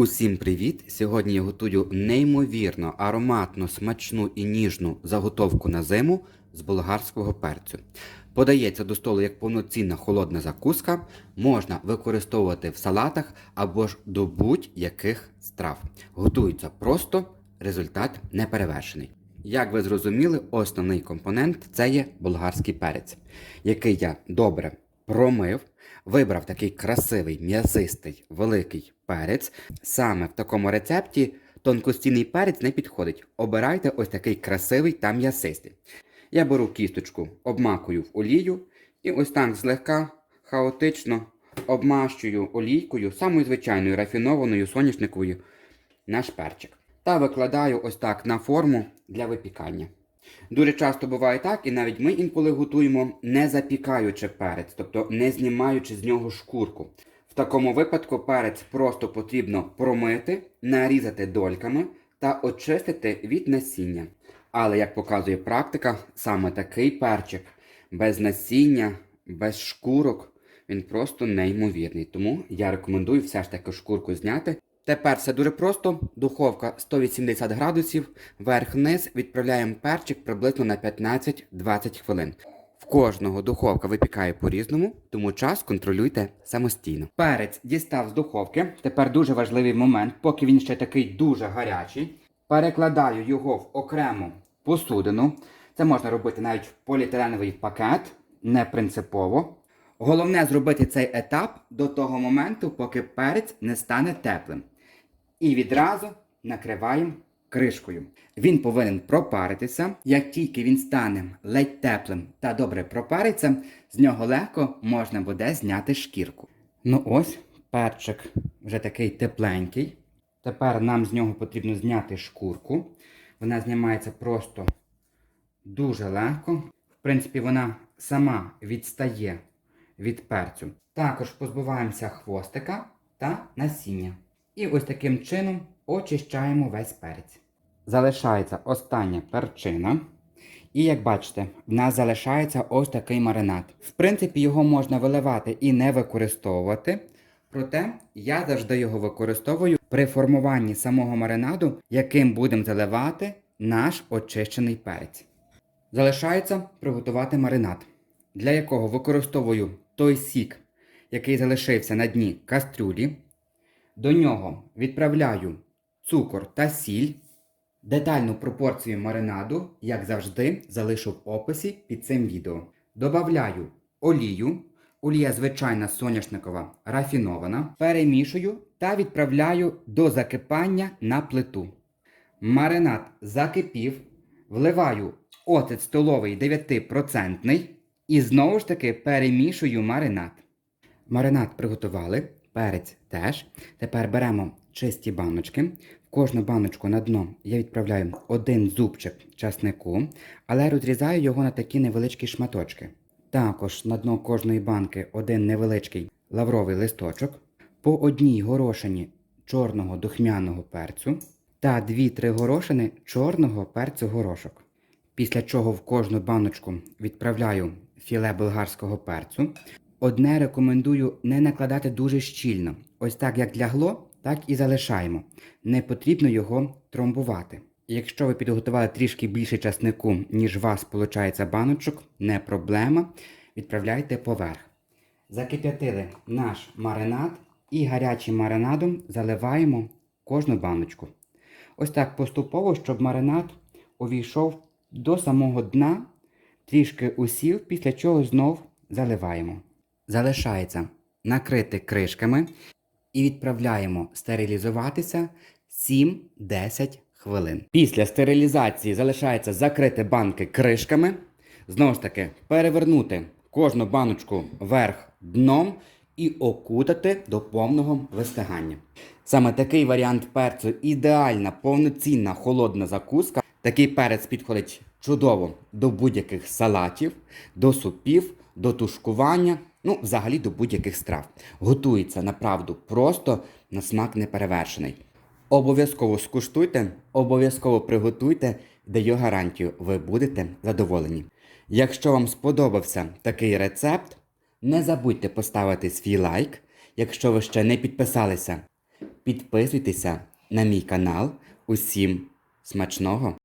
Усім привіт! Сьогодні я готую неймовірно ароматну, смачну і ніжну заготовку на зиму з болгарського перцю. Подається до столу як повноцінна холодна закуска, можна використовувати в салатах або ж до будь-яких страв. Готується просто, результат неперевершений. Як ви зрозуміли, основний компонент це є болгарський перець, який я добре промив, вибрав такий красивий, м'ясистий, великий перець. Саме в такому рецепті тонкостійний перець не підходить. Обирайте ось такий красивий та м'ясистий. Я беру кісточку, обмакую в олію і ось так злегка хаотично обмащую олійкою, самою звичайною рафінованою соняшниковою наш перчик. Та викладаю ось так на форму для випікання. Дуже часто буває так, і навіть ми інколи готуємо не запікаючи перець, тобто не знімаючи з нього шкурку. В такому випадку перець просто потрібно промити, нарізати дольками та очистити від насіння. Але, як показує практика, саме такий перчик без насіння, без шкурок, він просто неймовірний. Тому я рекомендую все ж таки шкурку зняти. Тепер все дуже просто. Духовка 180 градусів, верх-низ відправляємо перчик приблизно на 15-20 хвилин. В кожного духовка випікає по-різному, тому час контролюйте самостійно. Перець дістав з духовки. Тепер дуже важливий момент, поки він ще такий дуже гарячий. Перекладаю його в окрему посудину. Це можна робити навіть в поліетиленовий пакет, не принципово. Головне зробити цей етап до того моменту, поки перець не стане теплим. І відразу накриваємо кришкою. Він повинен пропаритися. Як тільки він стане ледь теплим та добре пропариться, з нього легко можна буде зняти шкірку. Ну ось, перчик вже такий тепленький. Тепер нам з нього потрібно зняти шкурку. Вона знімається просто дуже легко. В принципі, вона сама відстає від перцю. Також позбуваємося хвостика та насіння. І ось таким чином очищаємо весь перець. Залишається остання перчина. І як бачите, в нас залишається ось такий маринад. В принципі, його можна виливати і не використовувати. Проте я завжди його використовую при формуванні самого маринаду, яким будемо заливати наш очищений перець. Залишається приготувати маринад, для якого використовую той сік, який залишився на дні кастрюлі. До нього відправляю цукор та сіль. Детальну пропорцію маринаду, як завжди, залишу в описі під цим відео. Добавляю олію. Олія звичайна соняшникова рафінована. Перемішую та відправляю до закипання на плиту. Маринад закипів. Вливаю оцет столовий 9% і знову ж таки перемішую маринад. Маринад приготували, перець теж. Тепер беремо чисті баночки. В кожну баночку на дно я відправляю один зубчик часнику, але розрізаю його на такі невеличкі шматочки. Також на дно кожної банки один невеличкий лавровий листочок, по одній горошині чорного духмяного перцю та 2-3 горошини чорного перцю горошок. Після чого в кожну баночку відправляю філе болгарського перцю. Одне рекомендую не накладати дуже щільно. Ось так як лягло, так і залишаємо. Не потрібно його тромбувати. Якщо ви підготували трішки більше часнику, ніж у вас виходить баночок, не проблема. Відправляйте поверх. Закип'ятили наш маринад і гарячим маринадом заливаємо кожну баночку. Ось так поступово, щоб маринад увійшов до самого дна, трішки усів, після чого знов заливаємо. Залишається накрити кришками і відправляємо стерилізуватися 7-10 хвилин. Після стерилізації залишається закрити банки кришками. Знову ж таки, перевернути кожну баночку вверх дном і окутати до повного вистигання. Саме такий варіант перцю ідеальна повноцінна холодна закуска. Такий перець підходить чудово до будь-яких салатів, до супів, до тушкування, ну, взагалі до будь-яких страв. Готується направду просто на смак неперевершений. Обов'язково скуштуйте, обов'язково приготуйте, даю гарантію, ви будете задоволені. Якщо вам сподобався такий рецепт, не забудьте поставити свій лайк. Якщо ви ще не підписалися, підписуйтеся на мій канал. Усім смачного!